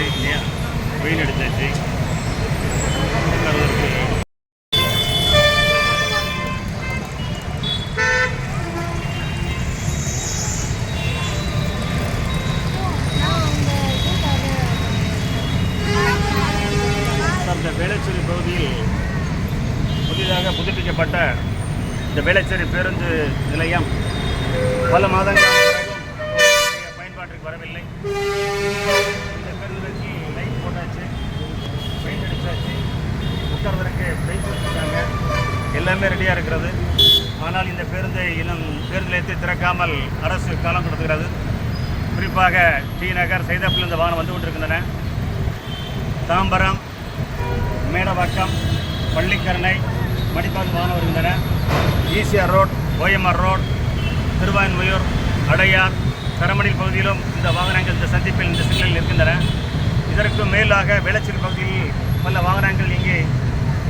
எடுத்தாச்சு இல்லையா எடுத்தாச்சு வேளச்சேரி பகுதியில் புதிதாக புதுப்பிக்கப்பட்ட இந்த வேளச்சேரி பேருந்து நிலையம் பல மாதங்கள் பயன்பாட்டிற்கு வரவில்லை. எல்லாமே ரெடியாக இருக்கிறது. ஆனால் இந்த பேருந்தை இன்னும் பேருந்து நிலையத்தை திறக்காமல் அரசு காலம் கொடுத்துகிறது குறிப்பாக டி நகர் சைதாப்பில் இந்த வாகனம் வந்து கொண்டிருக்கின்றன. தாம்பரம் மேடவாக்கம் பள்ளிக்கரணை மடிப்பால் வாகனம் வருகின்றன. ECR road OMR road Thiruvanmiyur Adyar கரமணி பகுதியிலும் இந்த வாகனங்கள் இந்த சந்திப்பில் இந்த சிக்னலில் இருக்கின்றன இதற்கு மேலாக வேளச்சேரி பகுதியில் பல வாகனங்கள் இங்கே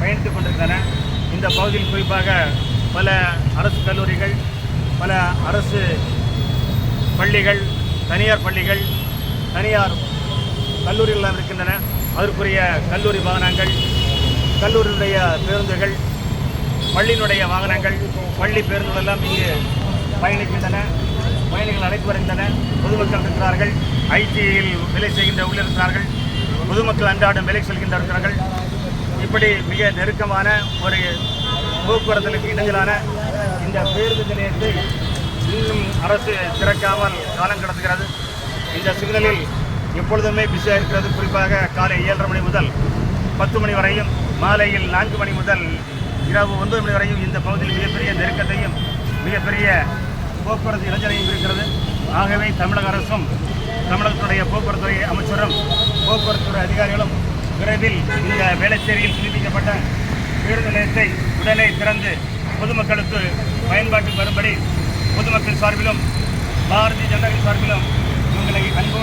பயணித்துக் கொண்டிருக்கின்றன. இந்த பகுதியில் குறிப்பாக பல அரசு கல்லூரிகள் பல அரசு பள்ளிகள் தனியார் பள்ளிகள் தனியார் கல்லூரிகள் இருக்கின்றன. அதற்குரிய கல்லூரி வாகனங்கள் கல்லூரியுடைய பேருந்துகள் பள்ளியினுடைய வாகனங்கள் பள்ளி பேருந்துகள் எல்லாம் இங்கு பயணிக்கின்றன. பயணிகள் அழைத்து வருகின்றன. பொதுமக்கள் இருக்கிறார்கள். ஐடியில் வேலை செய்கின்ற உள்ளிருக்கிறார்கள் பொதுமக்கள் அன்றாடம் வேலை செல்கின்ற இருக்கிறார்கள். இப்படி மிக நெருக்கமான ஒரு போக்குவரத்துக்கு இடைஞ்சலான இந்த பேருந்து நிலையத்தை இன்னும் அரசு திறக்காமல் காலம் கடத்துகிறது. இந்த சிக்னலில் எப்பொழுதுமே பிஸியாக இருக்கிறது. குறிப்பாக காலை ஏழரை மணி முதல் பத்து மணி வரையும் மாலையில் நான்கு மணி முதல் இரவு ஒன்பது மணி வரையும் இந்த பகுதியில் மிகப்பெரிய நெருக்கத்தையும் மிகப்பெரிய போக்குவரத்து இளைஞரையும் இருக்கிறது. ஆகவே தமிழக அரசும் தமிழகத்துடைய போக்குவரத்துறை அமைச்சரும் போக்குவரத்துறை அதிகாரிகளும் விரைவில் இந்த வேளச்சேரியில் புதுப்பிக்கப்பட்ட பேருந்து நிலையத்தை உடனே திறந்து பொதுமக்களுக்கு பயன்பாட்டுக்கு வரும்படி பொதுமக்கள் சார்பிலும் பாரதிய ஜனதா சார்பிலும் உங்களை அன்பு